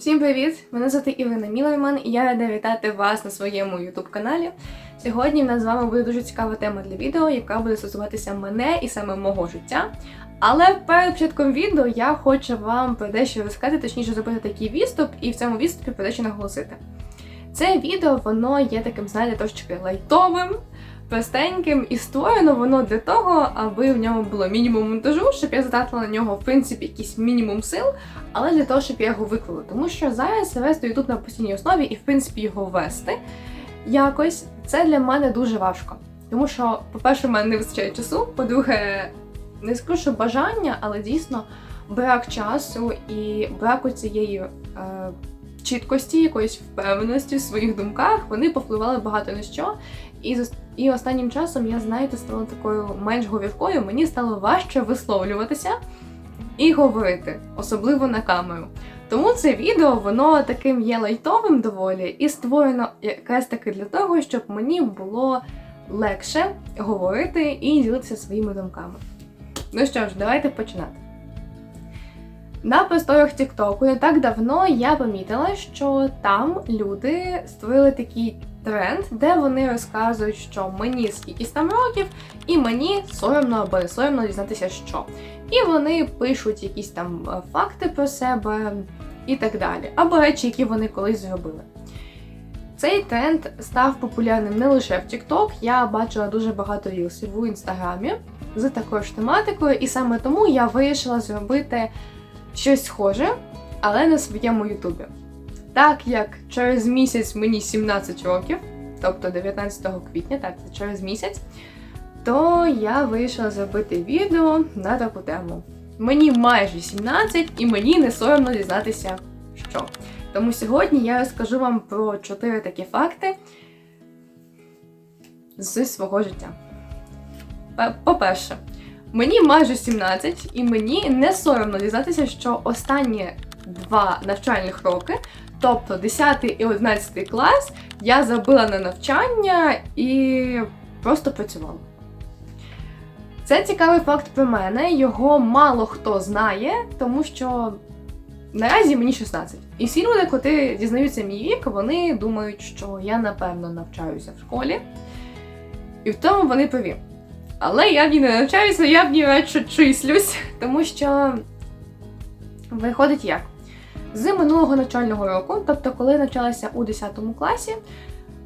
Всім привіт! Мене звати Ірина Мілойман і я рада вітати вас на своєму youtube каналі. Сьогодні в нас з вами буде дуже цікава тема для відео, яка буде стосуватися мене і саме мого життя. Але перед початком відео я хочу вам про дещо розказати, точніше зробити такий відступ, і в цьому відступі про дещо наголосити. Це відео, воно є таким, знаєте, трошки лайтовим, простеньким і створено воно для того, аби в ньому було мінімум монтажу, щоб я затратила на нього, в принципі, якийсь мінімум сил, але для того, щоб я його виклала. Тому що зараз я вести YouTube на постійній основі і, в принципі, його вести якось це для мене дуже важко. Тому що, по-перше, в мене не вистачає часу, по-друге, не скажу, що бажання, але дійсно брак часу і браку цієї е, чіткості, якоїсь впевненості в своїх думках, вони повпливали багато на що. І і останнім часом я, знаєте, стала такою менш говіркою, мені стало важче висловлюватися і говорити, особливо на камеру. Тому це відео воно таким є лайтовим доволі і створено якраз таки для того, щоб мені було легше говорити і ділитися своїми думками. Ну що ж, давайте починати. На просторах Тіктоку не так давно я помітила, що там люди створили такий тренд, де вони розказують, що мені скількись там років, і мені соромно або не соромно дізнатися, що. І вони пишуть якісь там е, факти про себе і так далі, або речі, які вони колись зробили. Цей тренд став популярним не лише в TikTok, я бачила дуже багато рілсів у інстаграмі з такою ж тематикою, і саме тому я вирішила зробити щось схоже, але на своєму Ютубі. Так як через місяць мені 17 років, тобто 19 квітня, так, це через місяць, то я вирішила зробити відео на таку тему. Мені майже 17 і мені не соромно дізнатися, що. Тому сьогодні я розкажу вам про 4 такі факти з свого життя. По-перше, мені майже 17, і мені не соромно дізнатися, що останні два навчальних роки, тобто 10 і 11 клас, я забила на навчання і просто працювала. Це цікавий факт про мене, його мало хто знає, тому що наразі мені 16. І всі люди, коли дізнаються мій вік, вони думають, що я напевно навчаюся в школі. І в тому вони праві. Але я в ній не навчаюся, я в ній радше числюсь, тому що виходить як? З минулого навчального року, тобто коли навчалася у 10 класі,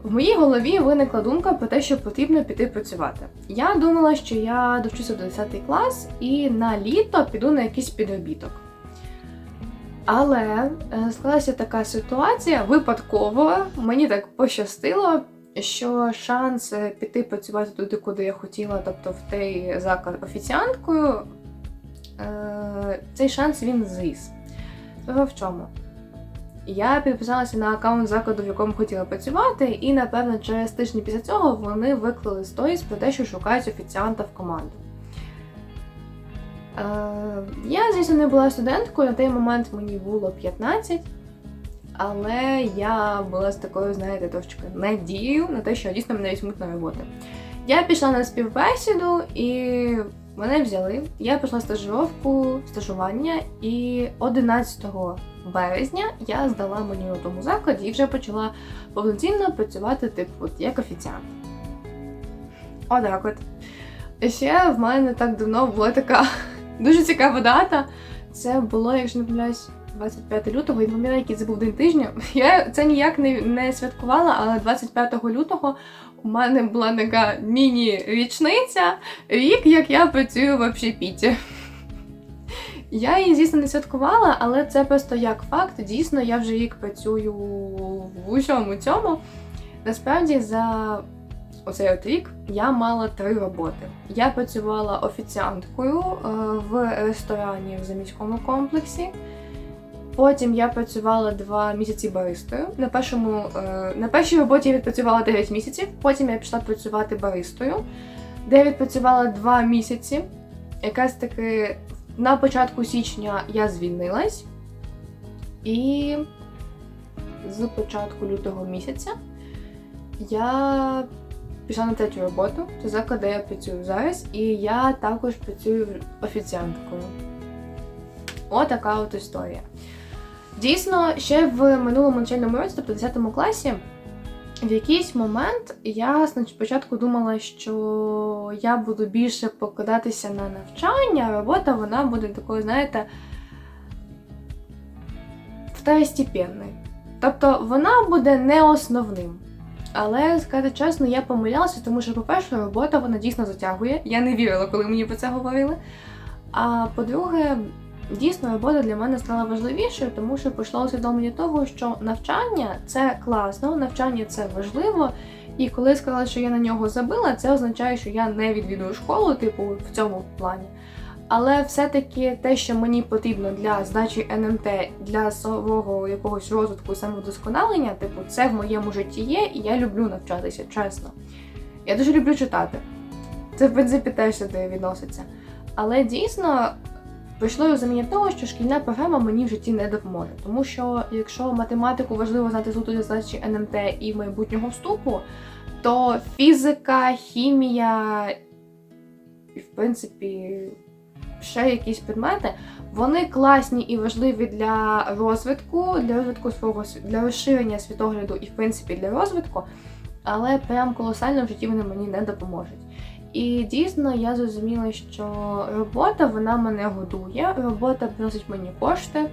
в моїй голові виникла думка про те, що потрібно піти працювати. Я думала, що я довчуся до 10 клас і на літо піду на якийсь підробіток. Але е, склалася така ситуація випадково, мені так пощастило, що шанс е, піти працювати туди, куди я хотіла, тобто в той заклад офіціанткою, е, цей шанс він зріс. Справа в чому? Я підписалася на аккаунт закладу, в якому хотіла працювати, і напевно через тиждень після цього вони виклали сторіс про те, що шукають офіціанта в команду. Е, я, звісно, не була студенткою, на той момент мені було 15, але я була з такою, знаєте, трошки надією на те, що дійсно мене візьмуть на роботу. Я пішла на співбесіду і мене взяли. Я пішла стажировку, стажування, і 11 березня я здала мені у тому закладі і вже почала повноцінно працювати, типу, як офіціант. Отак от. Ще в мене так давно була така дуже цікава дата. Це було, якщо не помиляюсь, 25 лютого, і пам'ятаю, який це був день тижня. Я це ніяк не, не святкувала, але 25 лютого у мене була така міні-річниця, рік, як я працюю в общепіті. Я її, звісно, не святкувала, але це просто як факт. Дійсно, я вже рік працюю в усьому цьому. Насправді, за оцей от рік я мала три роботи. Я працювала офіціанткою е, в ресторані в заміському комплексі. Потім я працювала два місяці баристою. На першому е, на першій роботі я відпрацювала 9 місяців. Потім я пішла працювати баристою, де я відпрацювала 2 місяці. Якраз таки на початку січня я звільнилась, і з початку лютого місяця я пішла на третю роботу. Це заклад, де я працюю зараз, і я також працюю офіціанткою. Отака от історія. Дійсно, ще в минулому навчальному році, тобто в 10 класі, в якийсь момент я спочатку думала, що я буду більше покладатися на навчання, а робота вона буде такою, знаєте, второстепенною. Тобто вона буде не основним. Але сказати чесно, я помилялася, тому що, по-перше, робота вона дійсно затягує. Я не вірила, коли мені про це говорили. А по-друге, дійсно робота для мене стала важливішою, тому що прийшло усвідомлення того, що навчання це класно, навчання це важливо. І коли я сказала, що я на нього забила, це означає, що я не відвідую школу, типу, в цьому плані. Але все-таки те, що мені потрібно для здачі НМТ, для свого якогось розвитку самовдосконалення, типу, це в моєму житті є, і я люблю навчатися, чесно. Я дуже люблю читати. Це, в принципі, теж сюди відноситься. Але дійсно прийшло розуміння того, що шкільна програма мені в житті не допоможе. Тому що якщо математику важливо знати для здачі НМТ і майбутнього вступу, то фізика, хімія і, в принципі, ще якісь предмети, вони класні і важливі для розвитку, для розвитку свого для розширення світогляду і, в принципі, для розвитку, але прям колосально в житті вони мені не допоможуть. І дійсно я зрозуміла, що робота вона мене годує, робота приносить мені кошти,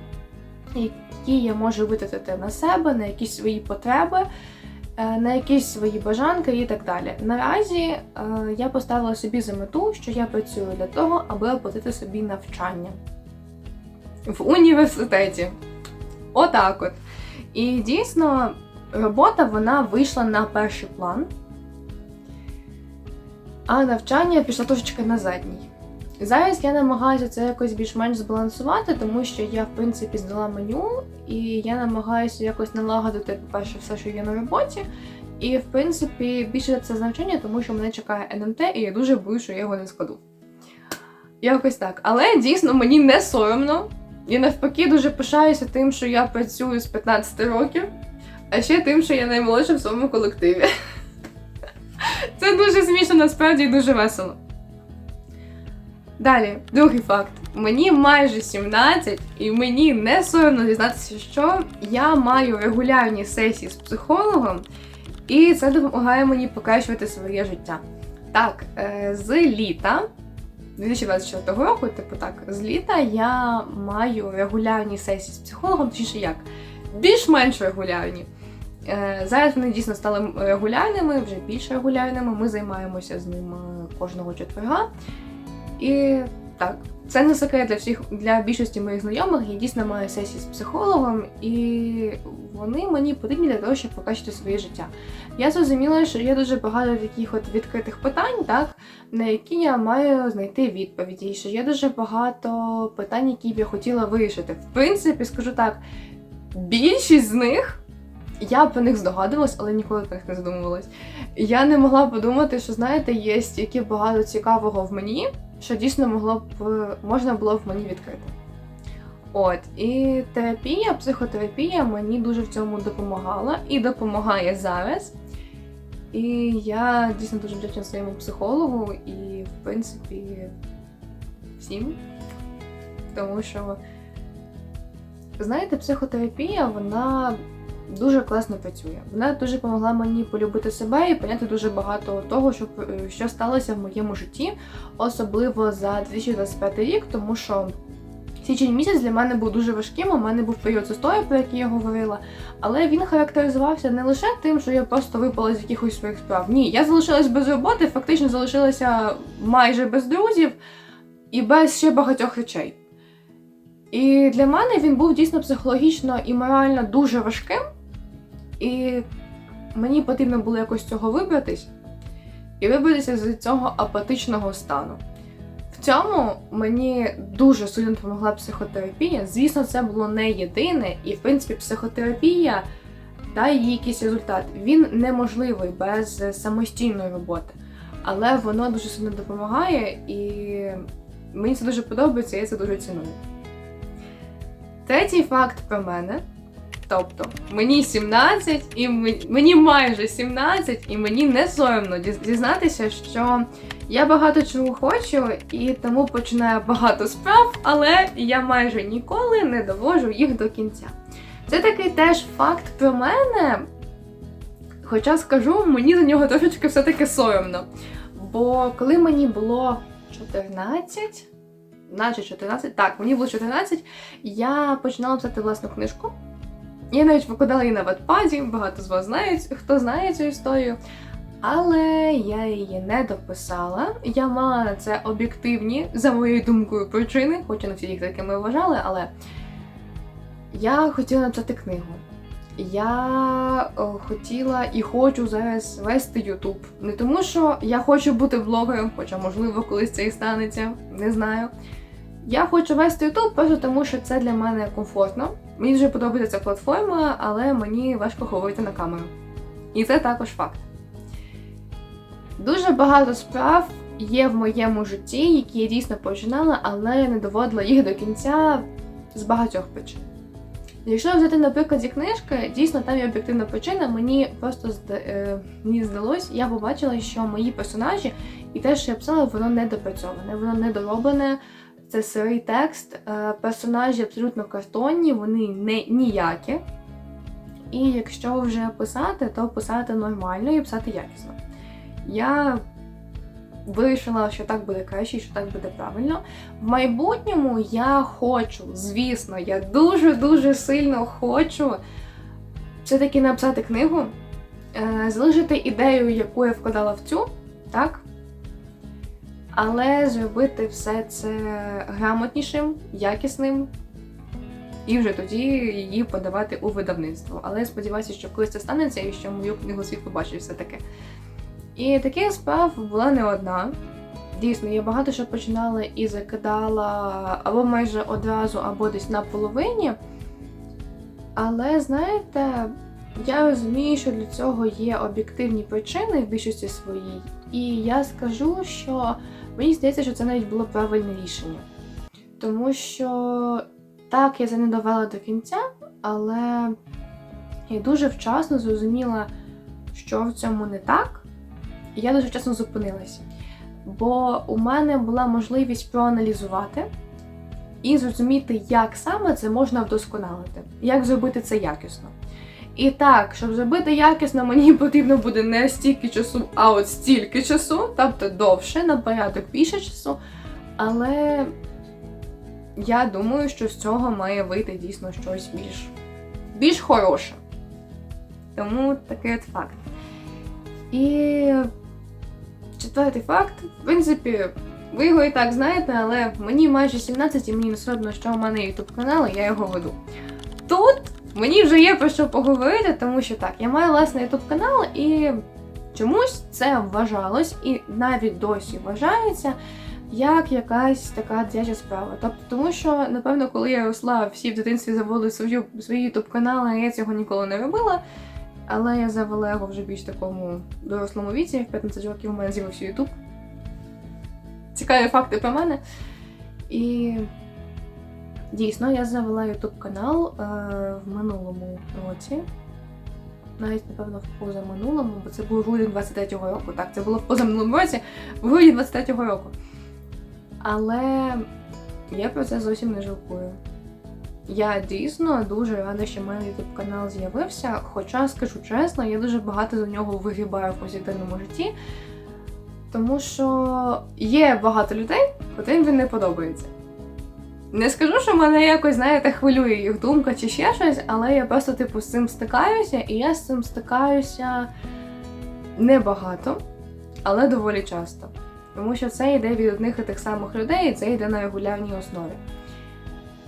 які я можу витратити на себе, на якісь свої потреби, е, на якісь свої бажанки і так далі. Наразі е, я поставила собі за мету, що я працюю для того, аби оплатити собі навчання в університеті. Отак от. І дійсно, робота вона вийшла на перший план, а навчання пішло трошечки на задній. Зараз я намагаюся це якось більш-менш збалансувати, тому що я, в принципі, здала меню, і я намагаюся якось налагодити, по-перше, все, що є на роботі. І, в принципі, більше це з тому що мене чекає НМТ, і я дуже боюсь, що я його не складу. Якось так. Але дійсно мені не соромно. І навпаки дуже пишаюся тим, що я працюю з 15 років, а ще тим, що я наймолодша в своєму колективі. Це дуже смішно, насправді і дуже весело. Далі, другий факт. Мені майже 17, і мені не соромно дізнатися, що я маю регулярні сесії з психологом, і це допомагає мені покращувати своє життя. Так, е, з літа 2024 року, типу так, з літа я маю регулярні сесії з психологом, точніше як, більш-менш регулярні. Е, Зараз вони дійсно стали регулярними, вже більш регулярними. Ми займаємося з ним е, кожного четверга. І так, це не секрет для всіх для більшості моїх знайомих. Я дійсно маю сесії з психологом, і вони мені потрібні для того, щоб покращити своє життя. Я зрозуміла, що є дуже багато таких от відкритих питань, так, на які я маю знайти відповіді. І що є дуже багато питань, які б я хотіла вирішити. В принципі, скажу так, більшість з них. Я про них здогадувалась, але ніколи про них не задумувалась. Я не могла подумати, що знаєте, є стільки багато цікавого в мені, що дійсно могло б можна було б мені відкрити. От, і терапія, психотерапія мені дуже в цьому допомагала і допомагає зараз. І я дійсно дуже вдячна своєму психологу і, в принципі, всім. Тому що, знаєте, психотерапія, вона дуже класно працює. Вона дуже допомогла мені полюбити себе і поняти дуже багато того, що, е, що сталося в моєму житті, особливо за 2025 рік, тому що січень місяць для мене був дуже важким. У мене був період застою, про який я говорила, але він характеризувався не лише тим, що я просто випала з якихось своїх справ. Ні, я залишилась без роботи, фактично залишилася майже без друзів і без ще багатьох речей. І для мене він був дійсно психологічно і морально дуже важким. І мені потрібно було якось цього вибратись і вибратися з цього апатичного стану. В цьому мені дуже сильно допомогла психотерапія. Звісно, це було не єдине, і в принципі психотерапія дає їй якийсь результат. Він неможливий без самостійної роботи, але воно дуже сильно допомагає, і мені це дуже подобається, я це дуже ціную. Tретій факт про мене. Тобто, мені 17, і мені майже 17, і мені не соромно дізнатися, що Я багато чого хочу і тому починаю багато справ, але я майже ніколи не довожу їх до кінця. Це такий теж факт про мене. Хоча скажу, мені за нього трошечки все-таки соромно. Бо коли мені було 14, наче 14, так, мені було 14, я починала писати власну книжку. Я навіть викладала її на ватпаді, багато з вас знають, хто знає цю історію. Але я її не дописала. Я мала на це об'єктивні, за моєю думкою, причини, хоча не всі їх такими вважали, але я хотіла написати книгу. Я хотіла і хочу зараз вести Ютуб. Не тому, що я хочу бути блогером, хоча, можливо, колись це і станеться, не знаю. Я хочу вести Ютуб просто тому, що це для мене комфортно. Мені дуже подобається ця платформа, але мені важко говорити на камеру. І це також факт. Дуже багато справ є в моєму житті, які я дійсно починала, але не доводила їх до кінця з багатьох причин. Якщо взяти, наприклад, зі книжки, дійсно там є об'єктивна причина. Мені просто е, мені здалось, я побачила, що мої персонажі і те, що я писала, воно не допрацьоване, воно не дороблене. Це сирий текст. Е, персонажі абсолютно картонні, вони не ніякі. І якщо вже писати, то писати нормально і писати якісно. Я вирішила, що так буде краще, що так буде правильно. В майбутньому я хочу, звісно, я дуже-дуже сильно хочу все-таки написати книгу, е, залишити ідею, яку я вкладала в цю, так? Але зробити все це грамотнішим, якісним, і вже тоді її подавати у видавництво. Але я сподіваюся, що колись це станеться і що мою книгу світ побачить все таке. І таких справ була не одна. Дійсно, я багато що починала і закидала або майже одразу, або десь на половині. Але знаєте, я розумію, що для цього є об'єктивні причини в більшості своїй. І я скажу, що мені здається, що це навіть було правильне рішення. Тому що так, я це не довела до кінця, але я дуже вчасно зрозуміла, що в цьому не так. І я дуже вчасно зупинилася. Бо у мене була можливість проаналізувати і зрозуміти, як саме це можна вдосконалити, як зробити це якісно. І так, щоб зробити якісно, мені потрібно буде не стільки часу, а от стільки часу, тобто довше, на порядок більше часу. Але я думаю, що з цього має вийти дійсно щось більш, більш хороше. Тому такий от факт. І четвертий факт, в принципі, ви його і так знаєте, але мені майже 17 і мені не соромно, що у мене YouTube канал, і я його веду. Тут мені вже є про що поговорити, тому що так, я маю власний YouTube канал і чомусь це вважалось і навіть досі вважається як якась така дитяча справа. Тобто, тому що, напевно, коли я росла, всі в дитинстві заводили свою, свої YouTube канали, я цього ніколи не робила. Але я завела його вже більш такому дорослому віці, в 15 років у мене з'явився YouTube. Цікаві факти про мене. І дійсно я завела YouTube канал е, в минулому році. Навіть, напевно, в позаминулому, бо це був грудень 23-го року. Так, це було в позаминулому році, в грудні 23-го року. Але я про це зовсім не жалкую. Я дійсно дуже рада, що в мене YouTube канал з'явився. Хоча, скажу чесно, я дуже багато за нього вигрібаю в повсякденному житті, тому що є багато людей, котрим він не подобається. Не скажу, що мене якось, знаєте, хвилює їх думка чи ще щось, але я просто, типу, з цим стикаюся, і я з цим стикаюся небагато, але доволі часто. Тому що це йде від одних і тих самих людей, і це йде на регулярній основі.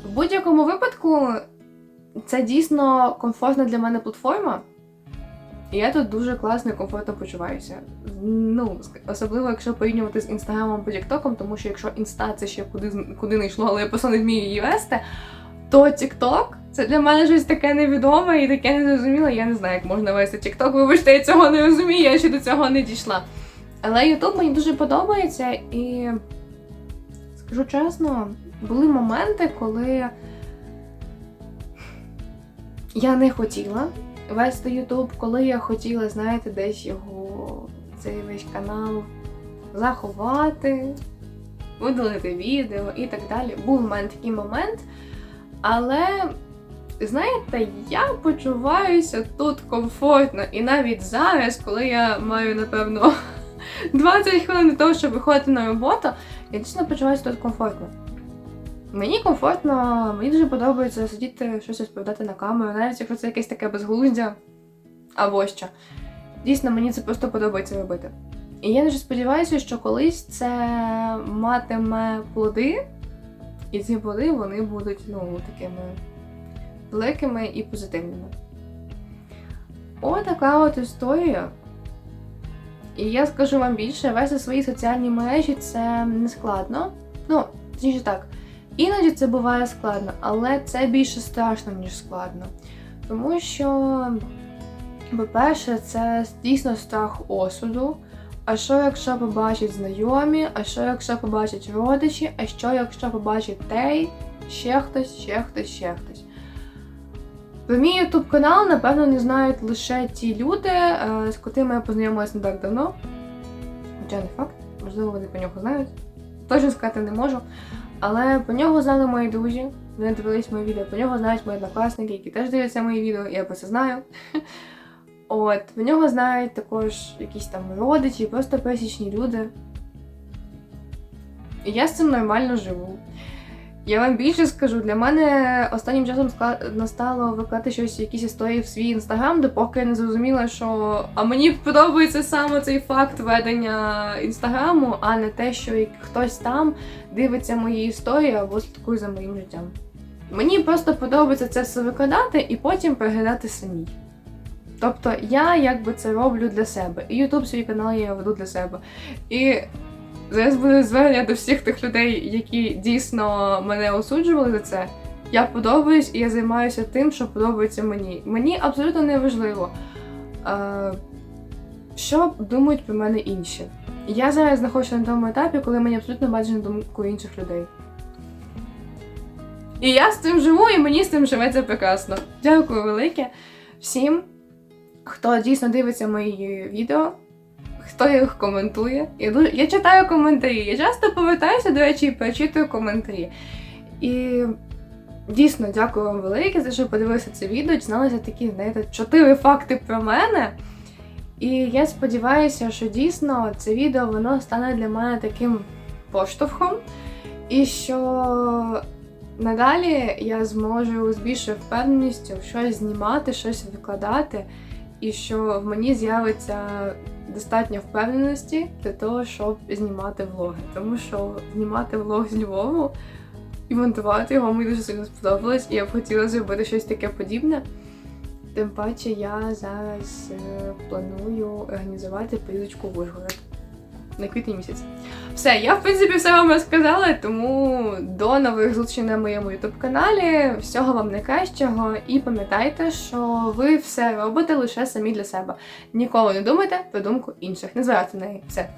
В будь-якому випадку це дійсно комфортна для мене платформа. І я тут дуже класно і комфортно почуваюся. Ну, особливо, якщо порівнювати з інстаграмом або тіктоком, тому що якщо інста це ще куди, куди не йшло, але я просто не вмію її вести, то тікток це для мене щось таке невідоме і таке незрозуміле. Я не знаю, як можна вести тікток. Вибачте, я цього не розумію, я ще до цього не дійшла. Але Ютуб мені дуже подобається, і скажу чесно, були моменти, коли я не хотіла вести Ютуб, коли я хотіла, знаєте, десь його, цей весь канал заховати, видалити відео і так далі. Був у мене такий момент, але. Знаєте, я почуваюся тут комфортно, і навіть зараз, коли я маю, напевно, 20 хвилин для того, щоб виходити на роботу, я дійсно почуваюся тут комфортно. Мені комфортно, мені дуже подобається сидіти щось розповідати на камеру, навіть якщо це якесь таке безглуздя або що. Дійсно, мені це просто подобається робити. І я дуже сподіваюся, що колись це матиме плоди, і ці плоди вони будуть ну, такими великими і позитивними. Отака от історія. І я скажу вам більше, вести свої соціальні мережі це не складно. Ну, точніше так, іноді це буває складно, але це більше страшно, ніж складно. Тому що, по-перше, це дійсно страх осуду. А що, якщо побачать знайомі, а що, якщо побачать родичі, а що, якщо побачить тей, ще хтось, ще хтось, ще хтось. Про мій ютуб канал, напевно, не знають лише ті люди, е, з котрими я познайомилася не так давно. Хоча не факт, можливо, вони по нього знають. Точно сказати не можу. Але по нього знали мої друзі, вони дивились мої відео, по нього знають мої однокласники, які теж дивляться мої відео, я про це знаю. От, по нього знають також якісь там родичі, просто пересічні люди. І я з цим нормально живу. Я вам більше скажу, для мене останнім часом настало викладати щось, якісь історії в свій інстаграм, допоки я не зрозуміла, що а мені подобається саме цей факт ведення інстаграму, а не те, що хтось там дивиться мої історії або слідкує за моїм життям. Мені просто подобається це все викладати і потім переглядати самій. Тобто я якби це роблю для себе. І YouTube свій канал я веду для себе. І зараз буде звернення до всіх тих людей, які дійсно мене осуджували за це. Я подобаюсь і я займаюся тим, що подобається мені. Мені абсолютно не важливо, е, що думають про мене інші. Я зараз знаходжуся на тому етапі, коли мені абсолютно на думку інших людей. І я з цим живу, і мені з цим живеться прекрасно. Дякую велике всім, хто дійсно дивиться мої відео, хто їх коментує. Я, дуже... я читаю коментарі. Я часто повертаюся, до речі, і перечитую коментарі. І дійсно дякую вам велике за що подивилися це відео, дізналися такі, знаєте, чотири факти про мене. І я сподіваюся, що дійсно це відео воно стане для мене таким поштовхом, і що надалі я зможу з більшою впевненістю щось знімати, щось викладати, і що в мені з'явиться достатньо впевненості для того, щоб знімати влоги. Тому що знімати влог з Львову і монтувати його мені дуже сильно сподобалось, і я б хотіла зробити щось таке подібне. Тим паче я зараз е, планую організувати поїздочку в Ужгород на квітень місяць. Все, я в принципі все вам розказала, тому до нових зустрічей на моєму ютуб каналі. Всього вам найкращого і пам'ятайте, що ви все робите лише самі для себе. Ніколи не думайте про думку інших. Не звертайте на неї. Все.